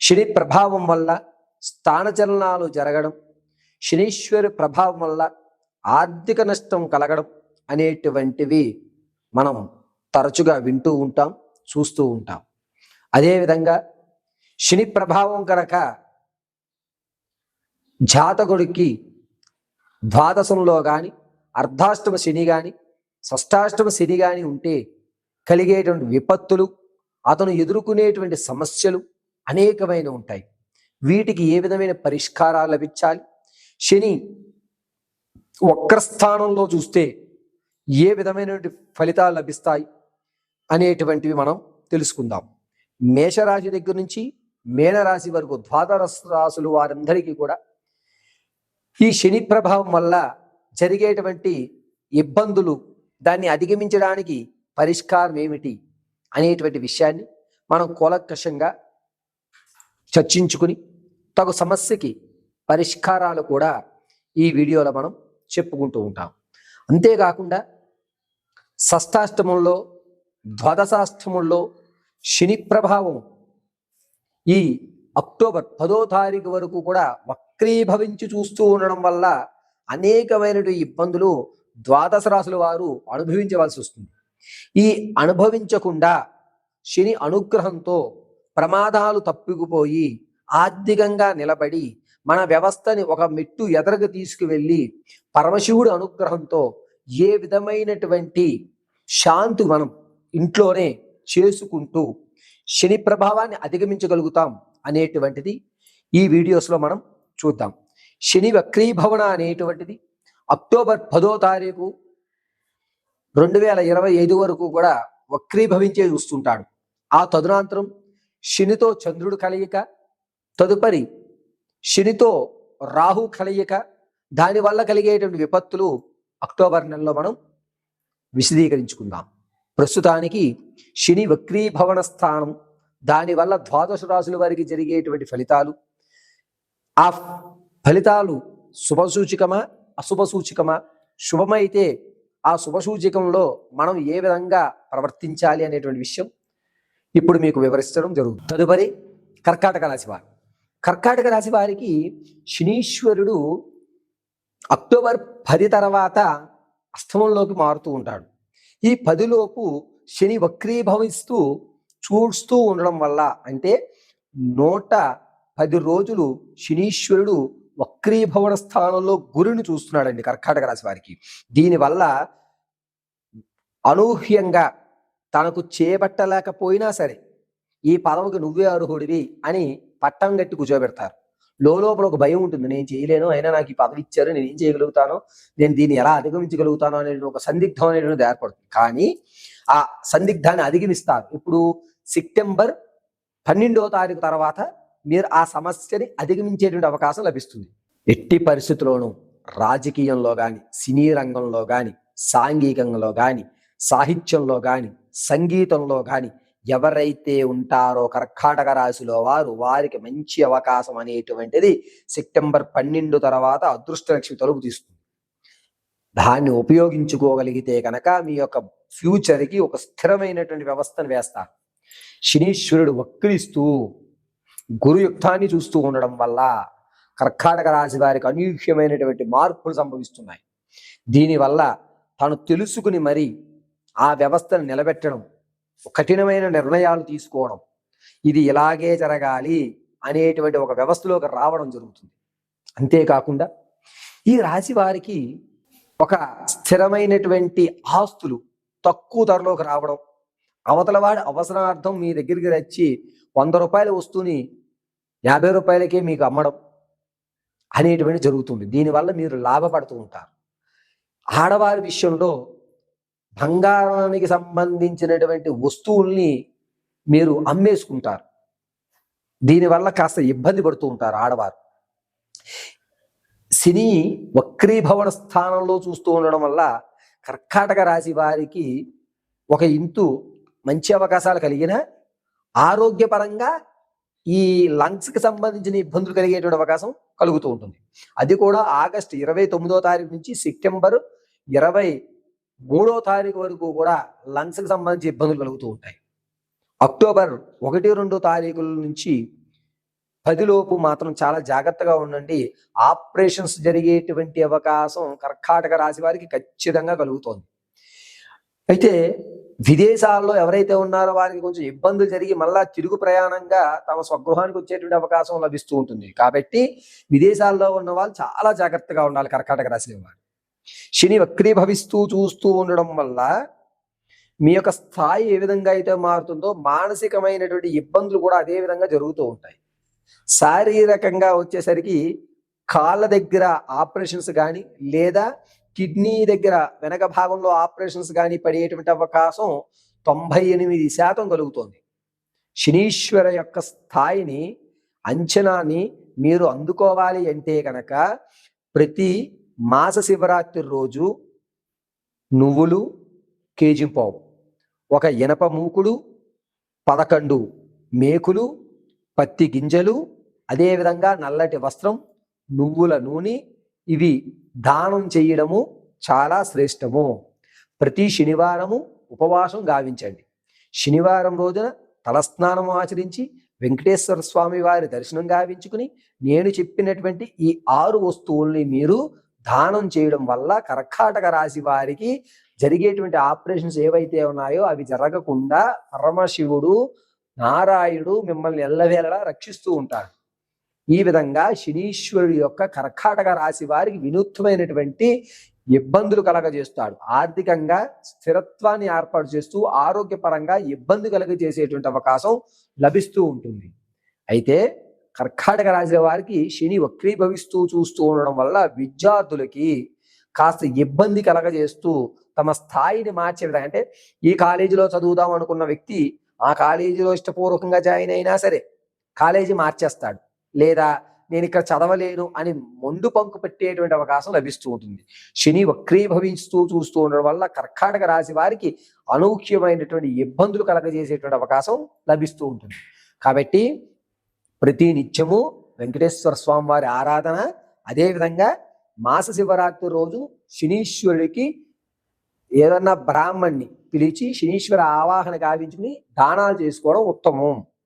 శని ప్రభావం వల్ల స్థానచలనాలు జరగడం శనీశ్వరి ప్రభావం వల్ల ఆర్థిక నష్టం కలగడం అనేటువంటివి మనం తరచుగా వింటూ ఉంటాం చూస్తూ ఉంటాం. అదేవిధంగా శని ప్రభావం కనుక జాతకుడికి ద్వాదశంలో కానీ అర్ధాష్టమ శని కానీ షష్టాష్టమ శని కానీ ఉంటే కలిగేటువంటి విపత్తులు అతను ఎదుర్కొనేటువంటి సమస్యలు అనేకమైన ఉంటాయి. వీటికి ఏ విధమైన పరిష్కారాలు లభించాలి? శని వక్రస్థానంలో చూస్తే ఏ విధమైనటువంటి ఫలితాలు లభిస్తాయి అనేటువంటివి మనం తెలుసుకుందాం. మేషరాశి దగ్గర నుంచి మేనరాశి వరకు ద్వాదశ రాశులు వారందరికీ కూడా ఈ శని ప్రభావం వల్ల జరిగేటువంటి ఇబ్బందులు దాన్ని అధిగమించడానికి పరిష్కారం ఏమిటి అనేటువంటి విషయాన్ని మనం కోలకషంగా చర్చించుకుని తగు సమస్యకి పరిష్కారాలు కూడా ఈ వీడియోలో మనం చెప్పుకుంటూ ఉంటాం. అంతేకాకుండా షష్టాష్టమంలో ద్వాదశాష్టమంలో శని ప్రభావం ఈ అక్టోబర్ పదో తారీఖు వరకు కూడా వక్రీభవించి చూస్తూ ఉండడం వల్ల అనేకమైనటువంటి ఇబ్బందులు ద్వాదశ రాశుల వారు అనుభవించవలసి వస్తుంది. ఈ అనుభవించకుండా శని అనుగ్రహంతో ప్రమాదాలు తప్పికుపోయి ఆర్థికంగా నిలబడి మన వ్యవస్థని ఒక మెట్టు ఎదరకు తీసుకువెళ్ళి పరమశివుడు అనుగ్రహంతో ఏ విధమైనటువంటి శాంతి మనం ఇంట్లోనే చేసుకుంటూ శని ప్రభావాన్ని అధిగమించగలుగుతాం అనేటువంటిది ఈ వీడియోస్లో మనం చూద్దాం. శని వక్రీభవన అనేటువంటిది అక్టోబర్ పదో తారీఖు రెండు వేల ఇరవై ఐదు వరకు కూడా వక్రీభవించే చూస్తుంటాడు. ఆ తదునాంతరం శనితో చంద్రుడు కలయిక తదుపరి శనితో రాహు కలయిక దానివల్ల కలిగేటువంటి విపత్తులు అక్టోబర్ నెలలో మనం విశదీకరించుకుందాం. ప్రస్తుతానికి శని వక్రీభవన స్థానం దానివల్ల ద్వాదశ రాశుల వారికి జరిగేటువంటి ఫలితాలు. ఆ ఫలితాలు శుభసూచికమా అశుభసూచికమా? శుభమైతే ఆ శుభసూచికంలో మనం ఏ విధంగా ప్రవర్తించాలి అనేటువంటి విషయం ఇప్పుడు మీకు వివరించడం జరుగుతుంది. తదుపరి కర్కాటక రాశి వారు. కర్కాటక రాశి వారికి శనీశ్వరుడు అక్టోబర్ పది తర్వాత అష్టమంలోకి మారుతూ ఉంటాడు. ఈ పదిలోపు శని వక్రీభవిస్తూ చూస్తూ ఉండడం వల్ల అంటే నూట పది రోజులు శనీశ్వరుడు వక్రీభవన స్థానంలో గురిని చూస్తున్నాడండి కర్కాటక రాశి వారికి. దీనివల్ల అనూహ్యంగా తనకు చేపట్టలేకపోయినా సరే ఈ పదవికి నువ్వే అర్హుడివి అని పట్టం గట్టి కూర్చోబెడతారు. లోపల ఒక భయం ఉంటుంది. నేను చేయలేను అయినా నాకు ఈ పదవి ఇచ్చారు నేను ఏం చేయగలుగుతాను? నేను దీన్ని ఎలా అధిగమించగలుగుతాను అనే ఒక సందిగ్ధం అనేటువంటిది ఏర్పడుతుంది. కానీ ఆ సందిగ్ధాన్ని అధిగమిస్తారు. ఇప్పుడు సెప్టెంబర్ పన్నెండవ తారీఖు తర్వాత మీరు ఆ సమస్యని అధిగమించేటువంటి అవకాశం లభిస్తుంది. ఎట్టి పరిస్థితుల్లోనూ రాజకీయంలో కానీ సినీ రంగంలో కానీ సాంఘికంలో కానీ సాహిత్యంలో కానీ సంగీతంలో కానీ ఎవరైతే ఉంటారో కర్కాటక రాశిలో వారు వారికి మంచి అవకాశం అనేటువంటిది సెప్టెంబర్ పన్నెండు తర్వాత అదృష్ట లక్ష్మి తలుపు తీస్తుంది. దాన్ని ఉపయోగించుకోగలిగితే కనుక మీ యొక్క ఫ్యూచర్కి ఒక స్థిరమైనటువంటి వ్యవస్థను వేస్తారు. శనీశ్వరుడు వక్రిస్తూ గురుయుక్తాన్ని చూస్తూ ఉండడం వల్ల కర్కాటక రాశి వారికి అనూహ్యమైనటువంటి మార్పులు సంభవిస్తున్నాయి. దీనివల్ల తను తెలుసుకుని మరి ఆ వ్యవస్థను నిలబెట్టడం కఠినమైన నిర్ణయాలు తీసుకోవడం ఇది ఇలాగే జరగాలి అనేటువంటి ఒక వ్యవస్థలోకి రావడం జరుగుతుంది. అంతేకాకుండా ఈ రాశి వారికి ఒక స్థిరమైనటువంటి ఆస్తులు తక్కువ ధరలోకి రావడం అవతల వాడి అవసరార్థం మీ దగ్గరికి వచ్చి వంద రూపాయల వస్తువుని యాభై రూపాయలకే మీకు అమ్మడం అనేటువంటి జరుగుతుంది. దీనివల్ల మీరు లాభపడుతూ ఉంటారు. ఆడవారి విషయంలో బంగారానికి సంబంధించినటువంటి వస్తువుల్ని మీరు అమ్మేసుకుంటారు. దీనివల్ల కాస్త ఇబ్బంది పడుతూ ఉంటారు ఆడవారు. శని వక్రీభవన స్థానంలో చూస్తూ ఉండడం వల్ల కర్కాటక రాశి వారికి ఒక ఇంతు మంచి అవకాశాలు కలిగిన ఆరోగ్యపరంగా ఈ లంగ్స్కి సంబంధించిన ఇబ్బందులు కలిగేటువంటి అవకాశం కలుగుతూ ఉంటుంది. అది కూడా ఆగస్టు ఇరవై తొమ్మిదో తారీఖు నుంచి సెప్టెంబర్ ఇరవై మూడో తారీఖు వరకు కూడా లంగ్స్కి సంబంధించి ఇబ్బందులు కలుగుతూ ఉంటాయి. అక్టోబర్ ఒకటి రెండో తారీఖుల నుంచి పదిలోపు మాత్రం చాలా జాగ్రత్తగా ఉండండి. ఆపరేషన్స్ జరిగేటువంటి అవకాశం కర్కాటక రాశి వారికి ఖచ్చితంగా కలుగుతోంది. అయితే విదేశాల్లో ఎవరైతే ఉన్నారో వారికి కొంచెం ఇబ్బందులు జరిగి మళ్ళా తిరుగు ప్రయాణంగా తమ స్వగృహానికి వచ్చేటువంటి అవకాశం లభిస్తూ ఉంటుంది. కాబట్టి విదేశాల్లో ఉన్న వాళ్ళు చాలా జాగ్రత్తగా ఉండాలి కర్కాటక రాశి వారు. శని వక్రీభవిస్తూ చూస్తూ ఉండడం వల్ల మీ యొక్క స్థాయి ఏ విధంగా అయితే మారుతుందో మానసికమైనటువంటి ఇబ్బందులు కూడా అదే విధంగా జరుగుతూ ఉంటాయి. శారీరకంగా వచ్చేసరికి కాళ్ళ దగ్గర ఆపరేషన్స్ కానీ లేదా కిడ్నీ దగ్గర వెనక భాగంలో ఆపరేషన్స్ కానీ పడేటువంటి అవకాశం తొంభై ఎనిమిది శాతం కలుగుతోంది. శనీశ్వర యొక్క స్థాయిని అంచనాని మీరు అందుకోవాలి అంటే కనుక ప్రతి మాస శివరాత్రి రోజు నువ్వులు కేజీ పావు. ఒక ఇనప మూకుడు పదకొండు మేకులు పత్తి గింజలు అదేవిధంగా నల్లటి వస్త్రం నువ్వుల నూనె ఇవి దానం చేయడము చాలా శ్రేష్టము. ప్రతి శనివారము ఉపవాసం గావించండి. శనివారం రోజున తలస్నానం ఆచరించి వెంకటేశ్వర స్వామి వారి దర్శనం గావించుకుని నేను చెప్పినటువంటి ఈ ఆరు వస్తువుల్ని మీరు దానం చేయడం వల్ల కర్కాటక రాశి వారికి జరిగేటువంటి ఆపరేషన్స్ ఏవైతే ఉన్నాయో అవి జరగకుండా పరమశివుడు నారాయణుడు మిమ్మల్ని ఎల్లవేళలా రక్షిస్తూ ఉంటాడు ఈ విధంగా శనీశ్వరుడు యొక్క కర్కాటక రాశి వారికి వినూత్నమైనటువంటి ఇబ్బందులు కలగజేస్తాడు. ఆర్థికంగా స్థిరత్వాన్ని ఏర్పాటు చేస్తూ ఆరోగ్యపరంగా ఇబ్బంది కలగజేసేటువంటి అవకాశం లభిస్తూ ఉంటుంది. అయితే కర్కాటక రాశి వారికి శని వక్రీభవిస్తూ చూస్తూ ఉండడం వల్ల విద్యార్థులకి కాస్త ఇబ్బంది కలగజేస్తూ తమ స్థాయిని మార్చే విధంగా అంటే ఈ కాలేజీలో చదువుదాం అనుకున్న వ్యక్తి ఆ కాలేజీలో ఇష్టపూర్వకంగా జాయిన్ అయినా సరే కాలేజీ మార్చేస్తాడు. లేదా నేను ఇక్కడ చదవలేను అని మొండు పంకు పెట్టేటువంటి అవకాశం లభిస్తూ ఉంటుంది. శని వక్రీభవిస్తూ చూస్తూ ఉండడం వల్ల కర్కాటక రాశి వారికి అనూహ్యమైనటువంటి ఇబ్బందులు కలగజేసేటువంటి అవకాశం లభిస్తూ ఉంటుంది. కాబట్టి ప్రతి నిత్యము వెంకటేశ్వర స్వామి వారి ఆరాధన. అదేవిధంగా మాస శివరాత్రి రోజు శనీశ్వరుడికి ఏదన్నా బ్రాహ్మణ్ణి పిలిచి శనీశ్వర ఆవాహన గావించుకుని దానాలు చేసుకోవడం ఉత్తమం.